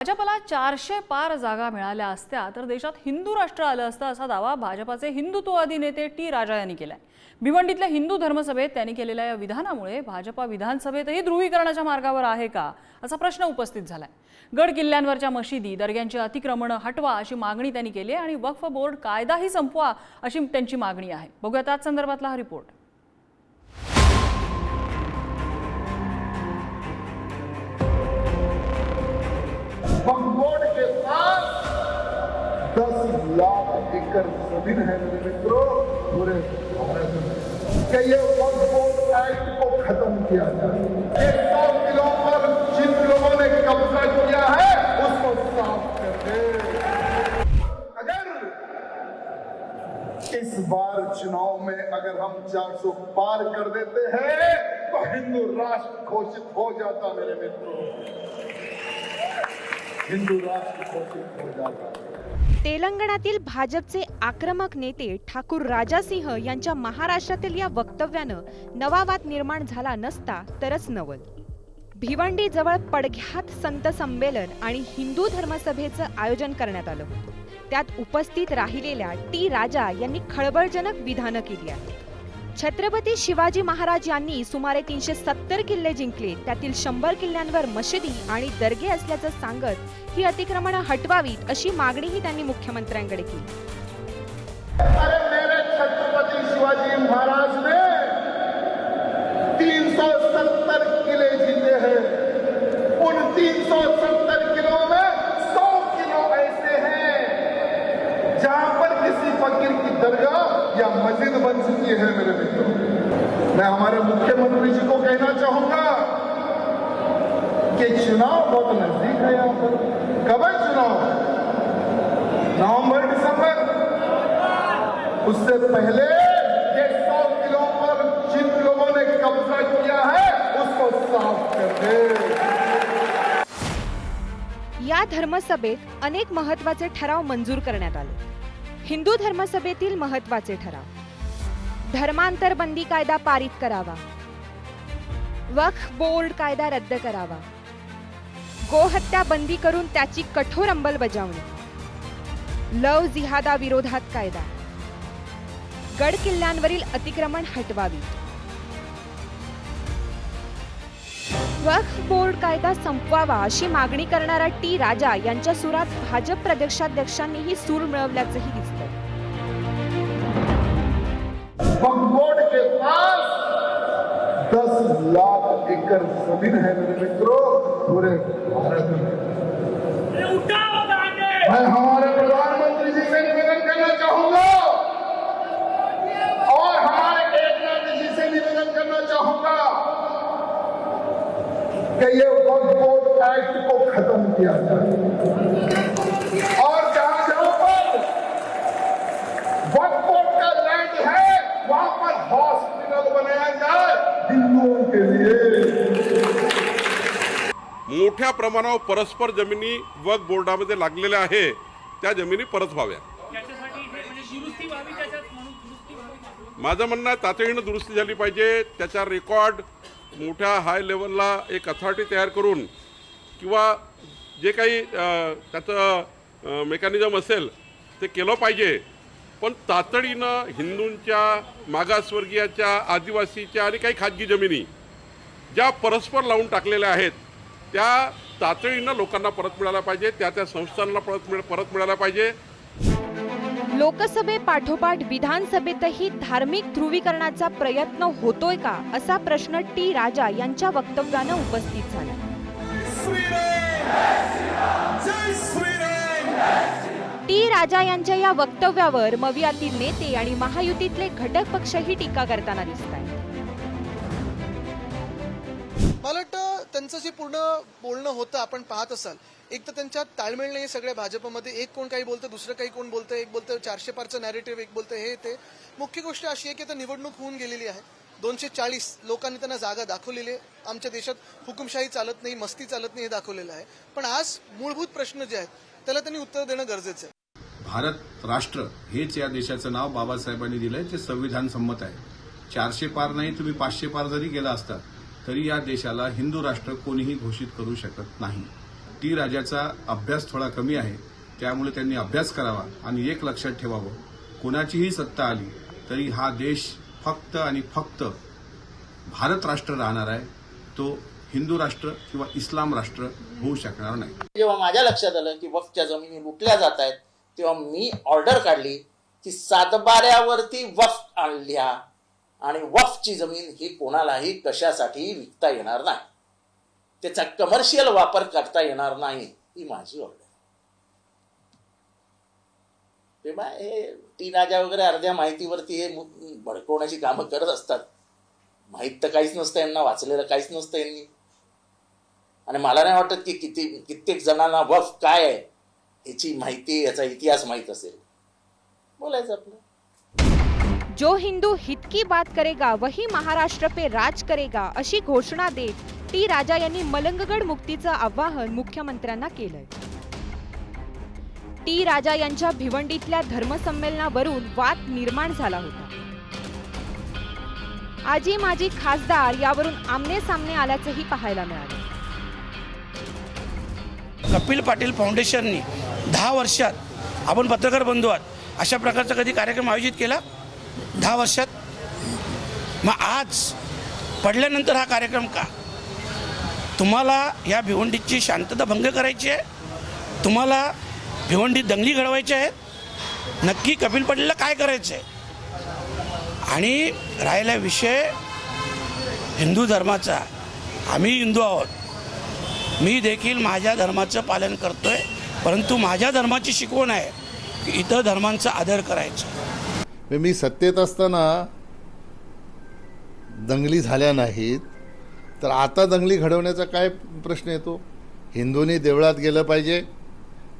भाजपला चारशे पार जागा मिळाल्या असत्या तर देशात हिंदू राष्ट्र आलं असतं असा दावा भाजपाचे हिंदुत्ववादी नेते टी राजा यांनी केलाय. भिवंडीतल्या हिंदू धर्मसभेत त्यांनी केलेल्या या विधानामुळे भाजपा विधानसभेतही ध्रुवीकरणाच्या मार्गावर आहे का असा प्रश्न उपस्थित झालाय. गड किल्ल्यांवरच्या मशिदी दर्ग्यांची अतिक्रमणं हटवा अशी मागणी त्यांनी केली आहे आणि वक्फ बोर्ड कायदाही संपवा अशी त्यांची मागणी आहे. बघूया त्याच संदर्भातला हा रिपोर्ट. लाख एकड़ ज़मीन है मेरे मित्रों, पूरे कि ये बोर्ड एक्ट को खत्म किया जाए। एक सौ किलो पर जिन लोगों ने कब्जा किया है, उसको साफ़ कर दे। अगर इस बार चुनाव में अगर हम 400 पार कर देते हैं तो हिंदू राष्ट्र घोषित हो जाता मेरे मित्रों। हिंदू राष्ट्र तेलंगणातील भाजपचे आक्रमक नेते ठाकूर राजासिंह यांच्या महाराष्ट्रातील या वक्तव्यानं नवा वाद निर्माण झाला नसता तरच नवल. भिवंडी जवळ पडघ्यात संत संमेलन आणि हिंदू धर्मसभेचं आयोजन करण्यात आलं. होतं त्यात उपस्थित राहिलेल्या टी राजा यांनी खळबळजनक विधानं केली आहेत. छत्रपती शिवाजी महाराज यांनी सुमारे तीनशे सत्तर किल्ले जिंकले. त्यातील शंभर किल्ल्यांवर मशिदी आणि दर्गे असल्याचं सांगत ही अतिक्रमणं हटवावीत अशी मागणीही त्यांनी मुख्यमंत्र्यांकडे केली. छत्रपती शिवाजी महाराज ने 370 किले जीते हैं। उन 370 किलो में सौ किलो ऐसे हैं जहां पर किसी फकीर की दरगाह या मस्जिद बन चुकी है मेरे लिए मैं हमारे मुख्यमंत्री जी को कहना चाहूंगा कि चुनाव बहुत नजदीक है यहाँ पर। कब है चुनाव? नवंबर दिसंबर। उससे पहले ये सौ किलो पर जिन लोगों ने कब्जा किया है उसको साफ कर दे। या धर्मसभेत अनेक महत्त्वाचे ठराव मंजूर करण्यात आले. हिंदू धर्मसभेतील महत्त्वाचे ठराव. धर्मांतर बंदी कायदा पारित करावा. वक्फ बोर्ड कायदा रद्द करावा. गोहत्या बंदी करून त्याची कठोर अंमलबजावणी. लव जिहादा विरोधात कायदा. गड किल्ल्यांवरील अतिक्रमण हटवावी. वक्फ बोर्ड कायदा संपवावा अशी मागणी करणारा टी राजा यांच्या सुरात भाजप प्रदेशाध्यक्षांनीही सूर मिळवल्याचंही दिसतं बंगोड के पास दस लाख एकड़ ज़मीन है मेरे मित्रों पूरे भारत में। मैं हमारे प्रधानमंत्री जी से निवेदन करना चाहूँगा। और हमारे एकनाथ जी से निवेदन करना चाहूँगा कि ये वक्फ बोर्ड एक्ट को खत्म किया जाए। मोठ्या प्रमाणावर परस्पर जमिनी वक बोर्डामध्ये लागलेल्या आहे. त्या जमिनी परत व्हाव्या. हे म्हणजे माझं म्हणणं आहे तातडीनं दुरुस्ती झाली पाहिजे. त्याचा रेकॉर्ड मोठ्या हाय लेवलला एक अथॉरिटी तयार करून किंवा जे काही त्याचं मेकॅनिझम असेल ते केलं पाहिजे. पण तातडीनं हिंदूंच्या मागासवर्गीयाच्या आदिवासीच्या आणि काही खाजगी जमिनी ज्या परस्पर लावून टाकलेल्या आहेत त्या तातडीनं लोकांना परत मिळाल्या पाहिजे त्या त्या संस्थांना परत मिळ परत मिळाल्या पाहिजे. लोकसभेपाठोपाठ विधानसभेतही धार्मिक ध्रुवीकरणाचा प्रयत्न होतोय का असा प्रश्न टी. राजा यांच्या वक्तव्यानं उपस्थित झाला. टी. राजा यांच्या या वक्तव्यावर मवियातील नेते आणि महायुतीतले घटक पक्षही टीका करताना दिसत आहेत त्यांचं जे पूर्ण बोलणं होतं आपण पाहत असाल एक तर त्यांच्यात ताळमेळ नाही सगळ्या भाजपमध्ये. एक कोण काही बोलतं दुसरं काही कोण बोलतं एक बोलतं चारशे पारचं नॅरेटिव्ह एक बोलतं हे ते. मुख्य गोष्ट अशी आहे की आता निवडणूक होऊन गेलेली आहे. दोनशे चाळीस लोकांनी त्यांना जागा दाखवलेली आहे. आमच्या देशात हुकुमशाही चालत नाही मस्ती चालत नाही हे दाखवलेलं आहे. पण आज मूलभूत प्रश्न जे आहेत त्याला त्यांनी उत्तर देणं गरजेचं आहे. भारत राष्ट्र हेच या देशाचं नाव बाबासाहेबांनी दिलंय ते संविधान संमत आहे. चारशे पार नाही तुम्ही पाचशे पार जरी गेला असता तरी या देशाला हिंदू राष्ट्र कोणीही घोषित करू शकत नाही. टी राजाचा अभ्यास थोडा कमी आहे त्यामुळे त्यांनी अभ्यास करावा आणि एक लक्षात ठेवावं कोणाचीही सत्ता आली तरी हा देश फक्त आणि फक्त भारत राष्ट्र राहणार आहे तो हिंदू राष्ट्र किंवा इस्लाम राष्ट्र होऊ शकणार नाही. जेव्हा माझ्या लक्षात आलं की वक्फच्या जमिनी लुटल्या जात आहेत तेव्हा मी ऑर्डर काढली की सातबाऱ्यावरती वफ आणल्या. आणि वफची जमीन ही कोणालाही कशासाठीही विकता येणार नाही. त्याचा कमर्शियल वापर करता येणार नाही ही माझी ऑर्डर तेव्हा हे टी राजा वगैरे अर्ध्या माहितीवरती हे भडकवण्याची कामं करत असतात. माहीत तर काहीच नसतं यांना वाचलेलं काहीच नसतं यांनी. आणि मला नाही वाटत की किती कित्येक जणांना वफ काय आहे याची माहिती याचा इतिहास माहीत असेल. बोलायचं आपलं. जो हिंदू हित की बात करेगा वही महाराष्ट्र पे राज करेगा अशी घोषणा देत टी राजा यांनी मलंगगड मुक्तीचं आवाहन मुख्यमंत्र्यांना केलंय. टी राजा यांच्या भिवंडीतल्या धर्मसंमेलनावरून वाद निर्माण झाला होता. आजी माजी खासदार यावरून आमने सामने आल्याचंही पाहायला मिळालं. कपिल पाटील फाउंडेशननी दहा वर्षात आपण पत्रकार बंधू आहात अशा प्रकारचा कधी कार्यक्रम आयोजित केला? दहा वर्षात? मग आज पडल्यानंतर हा कार्यक्रम का? तुम्हाला या भिवंडीची शांतता भंग करायची आहे? तुम्हाला भिवंडीत दंगली घडवायची आहे? नक्की कपिल पटेलला काय करायचं आहे आणि राहिला विषय हिंदू धर्माचा. आम्ही हिंदू आहोत. मी देखील माझ्या धर्माचं पालन करतोय परंतु माझ्या धर्माची शिकवण आहे की इतर धर्मांचा आदर करायचा. मी सत्तेत असताना दंगली झाल्या नाहीत तर आता दंगली घडवण्याचा काय प्रश्न येतो? हिंदूंनी देवळात गेलं पाहिजे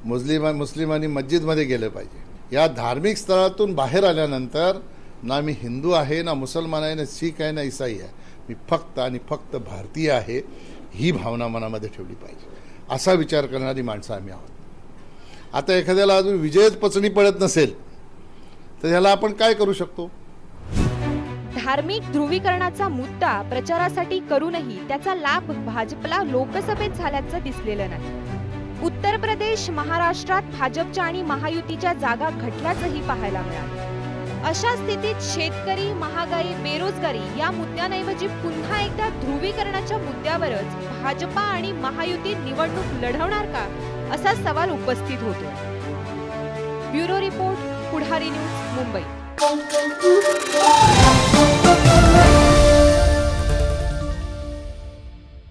मुस्लिमा मुस्लिमांनी मस्जिदमध्ये गेलं पाहिजे. या धार्मिक स्थळातून बाहेर आल्यानंतर ना मी हिंदू आहे ना मुसलमान आहे ना शीख आहे ना इसाई आहे. मी फक्त आणि फक्त भारतीय आहे ही भावना मनामध्ये ठेवली पाहिजे. असा विचार करणारी माणसं आम्ही आहोत. आता एखाद्याला अजून विजयच पचणी पडत नसेल तर ह्याला आपण काय करू शकतो? धार्मिक ध्रुवीकरणाचा मुद्दा प्रचारासाठी करूनही त्याचा लाभ भाजपला लोकसभेत झाल्याचं दिसलेलं नाही. उत्तर प्रदेश महाराष्ट्रात भाजपच्या आणि महायुतीच्या जागा घटल्याचंही पाहायला मिळालं. अशा स्थितीत शेतकरी महागाई बेरोजगारी या मुद्द्यांऐवजी पुन्हा एकदा ध्रुवीकरणाच्या मुद्द्यावरच भाजपा आणि महायुती निवडणूक लढवणार का असा सवाल उपस्थित होतो. Bureau report Pudhari news Mumbai.